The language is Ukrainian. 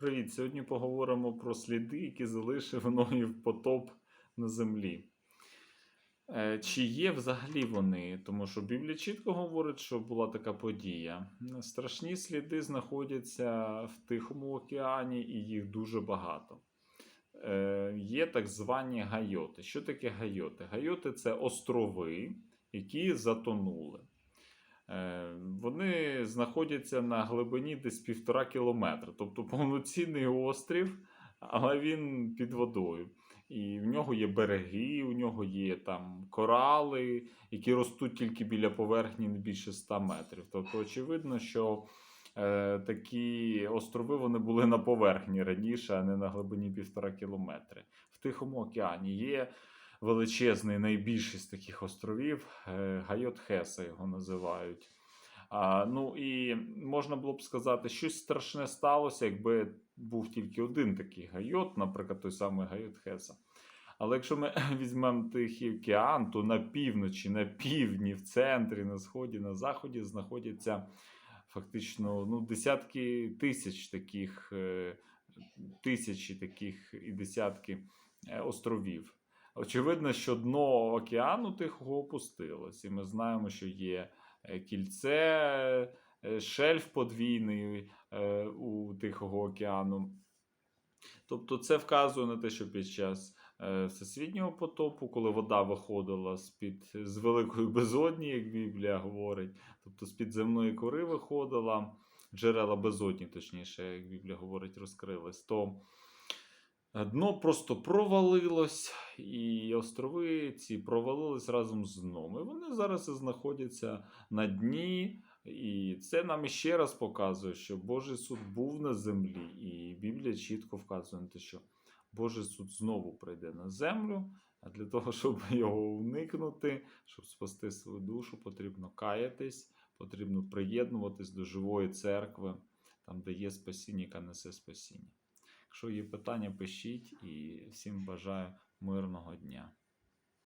Привіт! Сьогодні поговоримо про сліди, які залишив Ноїв потоп на землі. Е, Чи є взагалі вони? Тому що Біблія чітко говорить, що була така подія. Страшні сліди знаходяться в Тихому океані, і їх дуже багато. Е, Є так звані гайоти. Що таке гайоти? Гайоти це острови, які затонули. Е, Вони знаходяться на глибині десь півтора кілометра, тобто повноцінний острів, але він під водою. І в нього є береги, у нього є там корали, які ростуть тільки біля поверхні не більше 100 метрів. Тобто, очевидно, що е, такі острови вони були на поверхні раніше, а не на глибині півтора кілометри. В Тихому океані є величезний, найбільший з таких островів, е, Гайот Хеса його називають. А, ну і можна було б сказати, щось страшне сталося, якби був тільки один такий гайот, наприклад, той самий Гайот Хеса. Але якщо ми візьмемо Тихий океан, то на півночі, на півдні, в центрі, на сході, на заході знаходяться фактично ну, десятки тисяч таких, е, тисячі таких і десятки е, островів. Очевидно, що дно океану Тихого опустилось, і ми знаємо, що є е, кільце, е, шельф подвійний е, у Тихого океану. Тобто це вказує на те, що під час всесвітнього потопу, коли вода виходила з-під з великої безодні, як Біблія говорить, тобто з під земної кори виходила, джерела безодні, точніше, як Біблія говорить, розкрились, то дно просто провалилось, і острови ці провалились разом з дном. І вони зараз знаходяться на дні. І це нам іще раз показує, що Божий суд був на землі, і Біблія чітко вказує на те, що Божий суд знову прийде на землю. А для того, щоб його уникнути, щоб спасти свою душу, потрібно каятись, потрібно приєднуватись до живої церкви, там, де є спасіння, яка несе спасіння. Якщо є питання, пишіть і всім бажаю мирного дня.